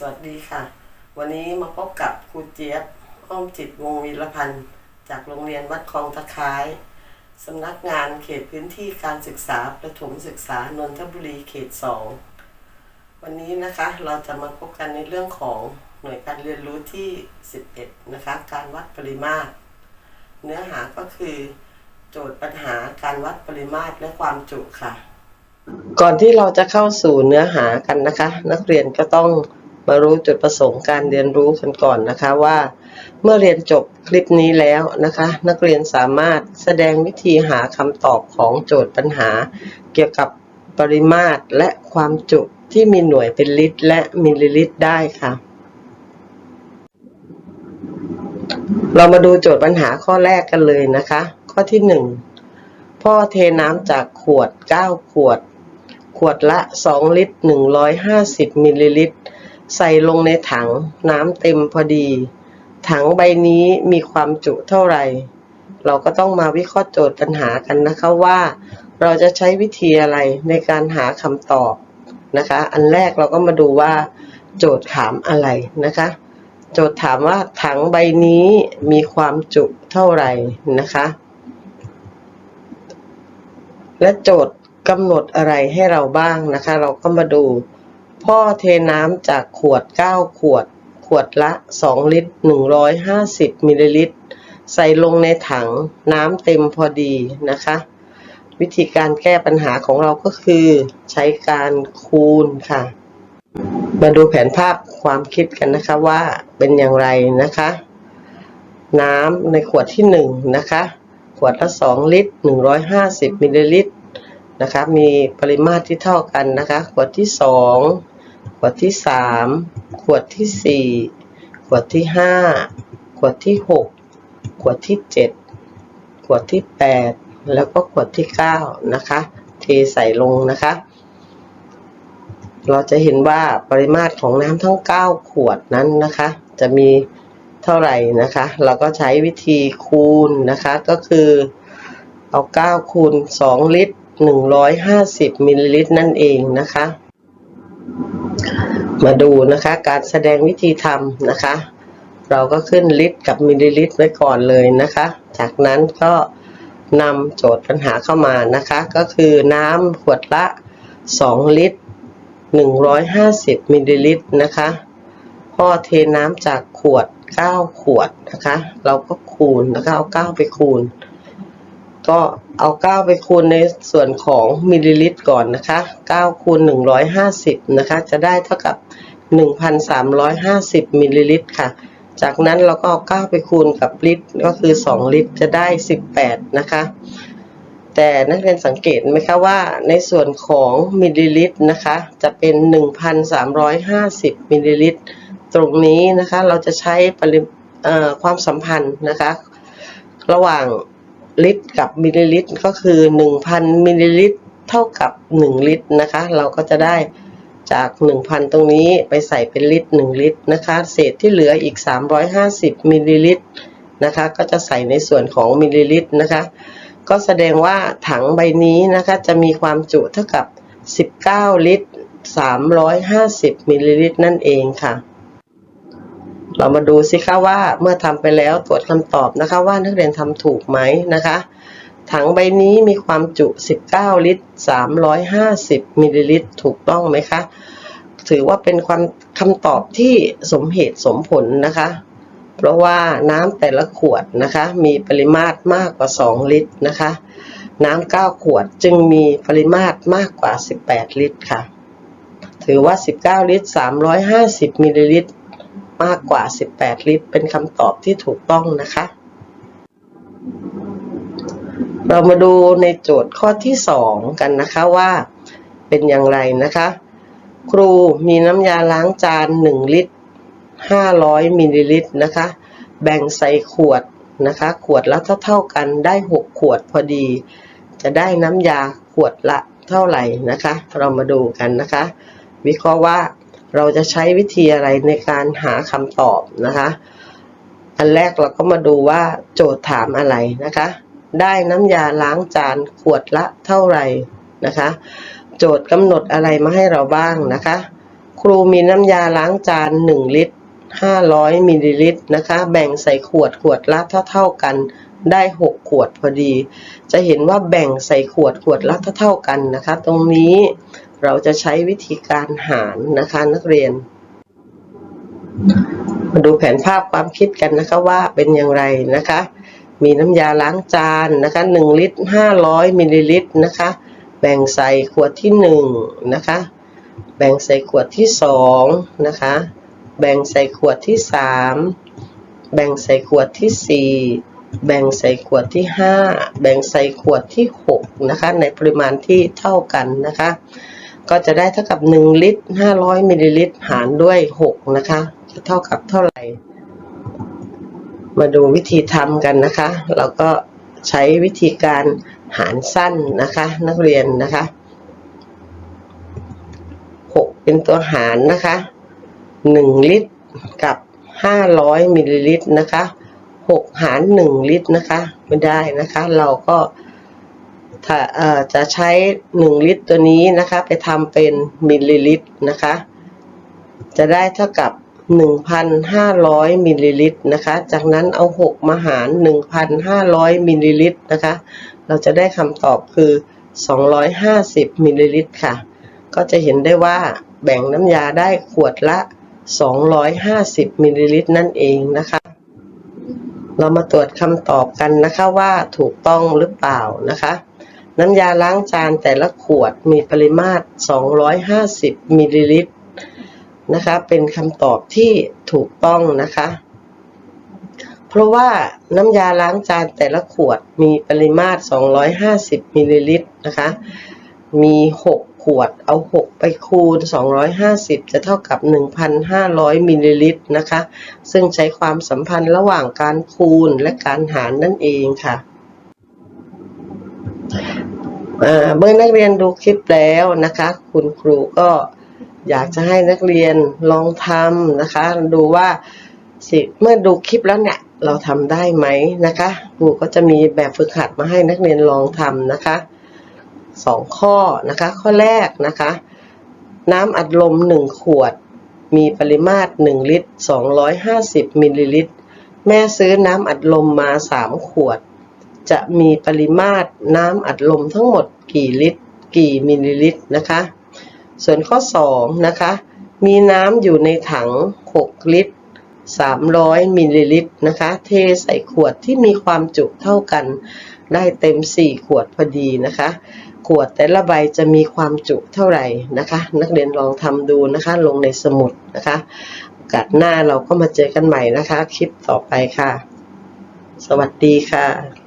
สวัสดีค่ะ วันนี้มาพบกับครูเจี๊ยบอ้อมจิตวงศ์วีรพันธ์จากโรงเรียนวัดคลองตะไคร้สำนักงานเขตพื้นที่การศึกษาประถมศึกษานนทบุรีเขตสองวันนี้นะคะเราจะมาพบกันในเรื่องของหน่วยการเรียนรู้ที่ 11 นะคะ การวัดปริมาตร เนื้อหาก็คือ โจทย์ปัญหาการวัดปริมาตรและความจุค่ะ ก่อนที่เราจะเข้าสู่เนื้อหากันนะคะ นักเรียนก็ต้อง มารู้จุดประสงค์การเรียนรู้กันก่อนนะคะว่า เมื่อเรียนจบคลิปนี้แล้วนะคะ นักเรียนสามารถแสดงวิธีหาคำตอบของโจทย์ปัญหา เกี่ยวกับปริมาตรและความจุที่มีหน่วยเป็นลิตร และมิลลิลิตรได้ค่ะ เรามาดูโจทย์ปัญหาข้อแรกกันเลยนะคะ ข้อที่หนึ่งพ่อเทน้ำจากขวด 9 ขวด ขวดละ 2 ลิตร 150 มิลลิลิตร ใส่ลงในถังน้ำเต็มพอดี ถังใบนี้มีความจุเท่าไหร่ เราก็ต้องมาวิเคราะห์โจทย์ปัญหากันนะคะว่า เราจะใช้วิธีอะไรในการหาคำตอบนะคะ อันแรกเราก็มาดูว่า โจทย์ถามอะไรนะคะ โจทย์ถามว่าถังใบนี้มีความจุเท่าไหร่นะคะ และโจทย์กำหนดอะไรให้เราบ้างนะคะ เราก็มาดู พ่อเทน้ำจากขวด 9 ขวด ขวดละ 2 ลิตร 150 มิลลิลิตร ใส่ลงในถังน้ำเต็มพอดีนะคะ วิธีการแก้ปัญหาของเราก็คือ ใช้การคูณค่ะ มาดูแผนภาพความคิดกันนะคะว่าเป็นอย่างไรนะคะ น้ำในขวดที่ 1 นะคะ ขวดละ 2 ลิตร 150 มิลลิลิตร นะคะมีปริมาตรที่เท่ากันนะคะ ขวดที่ 2 ขวดที่ 3 ขวดที่ 4 ขวดที่ 5 ขวดที่ 6 ขวดที่ 7 ขวดที่ 8 แล้วก็ขวดที่ 9 นะคะ เทใส่ลงนะคะ เราจะเห็นว่าปริมาตรของน้ำทั้ง 9 ขวดนั้นนะคะ จะมีเท่าไหร่นะคะ เราก็ใช้วิธีคูณนะคะ ก็คือเอา 9 คูณ 2 ลิตร 150มิลลิลิตรนั่นเองนะคะ มาดูนะคะการแสดงวิธีทำนะคะ เราก็ขึ้นลิตรกับมิลลิลิตรไว้ก่อนเลยนะคะ จากนั้นก็นำโจทย์ปัญหาเข้ามานะคะ ก็คือน้ำขวดละ 2 ลิตร 150มิลลิลิตรนะคะพ่อเทน้ำจากขวด 9 ขวดนะคะ เราก็คูณแล้วก็เอา 9 ไปคูณ ก็เอา 9 ไปคูณในส่วนของมิลลิลิตรก่อนนะคะ9คูณ150 นะคะ จะได้เท่ากับ 1,350มิลลิลิตรค่ะ จากนั้นเราก็เอา 9 ไปคูณกับลิตร ก็คือ 2 ลิตรจะได้ 18 นะคะ แต่นักเรียนสังเกตไหมคะว่าในส่วนของมิลลิลิตรนะคะ จะเป็น 1,350มิลลิลิตร ตรงนี้นะคะ เราจะใช้ปริความสัมพันธ์นะคะ ระหว่าง ลิตรกับมิลลิลิตรก็คือ 1,000มิลลิลิตรเท่ากับ 1 ลิตรนะคะ เราก็จะได้จาก 1,000 ตรงนี้ไปใส่เป็นลิตร 1 ลิตรนะคะ เศษที่เหลืออีก 350มิลลิลิตรนะคะ ก็จะใส่ในส่วนของมิลลิลิตรนะคะ ก็แสดงว่าถังใบนี้นะคะจะมีความจุเท่ากับ 19 ลิตร 350มิลลิลิตรนั่นเองค่ะ เรามาดูสิคะว่าเมื่อทำไปแล้วตรวจคำตอบนะคะว่านักเรียนทำถูกไหมนะคะ ถังใบนี้มีความจุ 19 ลิตร 350 มิลลิลิตร ถูกต้องไหมคะ ถือว่าเป็นความคำตอบที่สมเหตุสมผลนะคะ เพราะว่าน้ำแต่ละขวดนะคะ มีปริมาตรมากกว่า 2 ลิตรนะคะ น้ำ9ขวดจึงมีปริมาตรมากกว่า 18 ลิตรค่ะ ถือว่า 19 ลิตร 350 มิลลิลิตร มากกว่า 18 ลิตร เป็นคำตอบที่ถูกต้องนะคะ เรามาดูในโจทย์ข้อที่ 2 กันนะคะว่าเป็นอย่างไรนะคะ ครูมีน้ำยาล้างจาน 1 ลิตร 500มิลลิลิตรนะคะ แบ่งใส่ขวดนะคะ ขวดละเท่าๆกันได้ 6 ขวดพอดี จะได้น้ำยาขวดละเท่าไหร่นะคะ เรามาดูกันนะคะ วิเคราะห์ว่า เราจะใช้วิธีอะไรในการหาคำตอบนะคะ อันแรกเราก็มาดูว่าโจทย์ถามอะไรนะคะ ได้น้ำยาล้างจานขวดละเท่าไหร่นะคะ โจทย์กำหนดอะไรมาให้เราบ้างนะคะ ครูมีน้ำยาล้างจาน 1 ลิตร 500มิลลิลิตรนะคะ แบ่งใส่ขวดขวดละเท่าๆกันได้ 6 ขวดพอดี จะเห็นว่าแบ่งใส่ขวดขวดละเท่าๆกันนะคะ ตรงนี้ เราจะใช้วิธีการหารนะคะนักเรียน มาดูแผนภาพความคิดกันนะคะว่าเป็นอย่างไรนะคะ มีน้ำยาล้างจานนะคะ1ลิตร500มิลลิลิตรนะคะ แบ่งใส่ขวดที่1นะคะ แบ่งใส่ขวดที่2นะคะ แบ่งใส่ขวดที่ 3 แบ่งใส่ขวดที่ 4แบ่งใส่ขวดที่ 5 แบ่งใส่ขวดที่ 6 นะคะ ในปริมาณที่เท่ากันนะคะ ก็จะได้เท่ากับ 1 ลิตร 500มิลลิลิตรหารด้วย 6 นะคะจะเท่ากับเท่าไหร่ มาดูวิธีทำกันนะคะ เราก็ใช้วิธีการหารสั้นนะคะ นักเรียนนะคะ 6 เป็นตัวหารนะคะ 1 ลิตรกับ 500มิลลิลิตรนะคะ 6 หาร 1 ลิตรนะคะ ไม่ได้นะคะ เราก็ ถ้าเอ่อจะใช้ 1 ลิตรตัวนี้นะคะ ไปทำเป็นมิลลิลิตรนะคะ จะได้เท่ากับ 1,500 มิลลิลิตรนะคะ จากนั้นเอา 6 มาหาร 1,500 มิลลิลิตรนะคะ เราจะได้คำตอบคือ 250 มิลลิลิตรค่ะ ก็จะเห็นได้ว่าแบ่งน้ำยาได้ขวดละ 250 มิลลิลิตรนั่นเองนะคะ เรามาตรวจคำตอบกันนะคะว่าถูกต้องหรือเปล่านะคะ น้ำยาล้างจานแต่ละขวดมีปริมาตร 250 มิลลิลิตรนะคะ เป็นคำตอบที่ถูกต้องนะคะ เพราะว่าน้ำยาล้างจานแต่ละขวดมีปริมาตร 250 มิลลิลิตรนะคะ มี 6 ขวดเอา 6 ไปคูณ 250 จะเท่ากับ 1,500 มิลลิลิตรนะคะ ซึ่งใช้ความสัมพันธ์ระหว่างการคูณและการหารนั่นเองค่ะ เมื่อนักเรียนดูคลิปแล้วนะคะ คุณครูก็อยากจะให้นักเรียนลองทำนะคะ ดูว่าสิเมื่อดูคลิปแล้วเนี่ยเราทำได้ไหมนะคะครูก็จะมีแบบฝึกหัดมาให้นักเรียนลองทำนะคะสองข้อนะคะ ข้อแรกนะคะ น้ำอัดลม1ขวด มีปริมาตร1ลิตร250มิลลิลิตร แม่ซื้อน้ำอัดลมมา3ขวด จะมีปริมาตรน้ำอัดลมทั้งหมดกี่ลิตร กี่มิลลิลิตรนะคะ ส่วนข้อ 2 นะคะ มีน้ำอยู่ในถัง 6 ลิตร 300 มิลลิลิตรนะคะ เทใส่ขวดที่มีความจุเท่ากัน ได้เต็ม 4 ขวดพอดีนะคะ ขวดแต่ละใบจะมีความจุเท่าไหร่นะคะ นักเรียนลองทำดูนะคะ ลงในสมุดนะคะโอกาสหน้าเราก็มาเจอกันใหม่นะคะ คลิปต่อไปค่ะ สวัสดีค่ะ